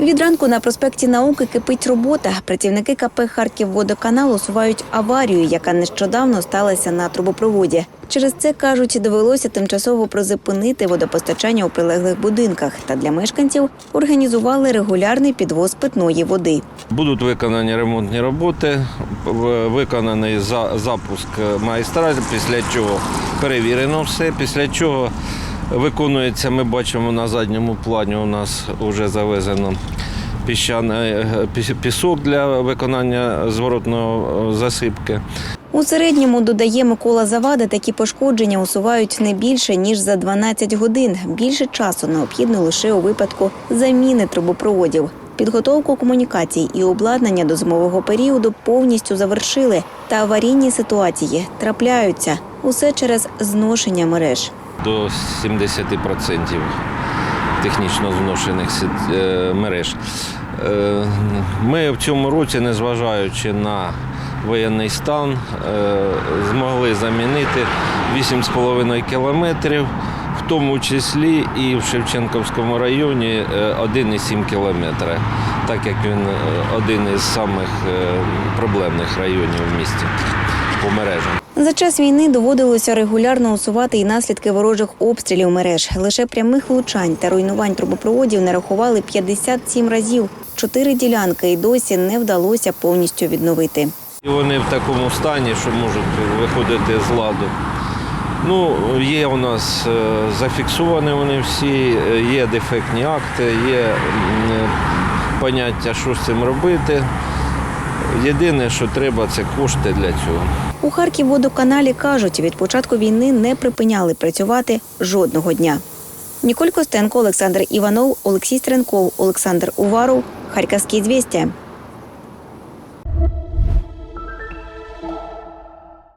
Від ранку на проспекті науки кипить робота. Працівники КП Харківводоканал усувають аварію, яка нещодавно сталася на трубопроводі. Через це кажуть, довелося тимчасово призупинити водопостачання у прилеглих будинках. Та для мешканців організували регулярний підвоз питної води. Будуть виконані ремонтні роботи, виконаний за- запуск майстра, після чого перевірено все, після чого виконується, ми бачимо на задньому плані у нас вже завезено піщаний е, пісок для виконання зворотного е, засипки. У середньому додає Микола Завада, такі пошкодження усувають не більше ніж за 12 годин. Більше часу необхідно лише у випадку заміни трубопроводів. Підготовку комунікацій і обладнання до зимового періоду повністю завершили. Та аварійні ситуації трапляються усе через зношення мереж. До 70% технічно зношених е, мереж. Е, Ми в цьому році, незважаючи на воєнний стан, е, змогли замінити 8,5 кілометрів, в тому числі і в Шевченківському районі е, 1,7 кілометра, так як він один із самих проблемних районів в місті по мережам. За час війни доводилося регулярно усувати і наслідки ворожих обстрілів мереж. Лише прямих влучань та руйнувань трубопроводів нарахували 57 разів. Чотири ділянки і досі не вдалося повністю відновити. І вони в такому стані, що можуть виходити з ладу. Ну, є у нас е, зафіксовані вони всі, е, є дефектні акти, є е, поняття, що з цим робити. Єдине, що треба, це кошти для цього. У Харківводоканалі кажуть, від початку війни не припиняли працювати жодного дня. Ніколь Костенко, Олександр Іванов, Олексій Стренков, Олександр Уваров, Харківські звістя.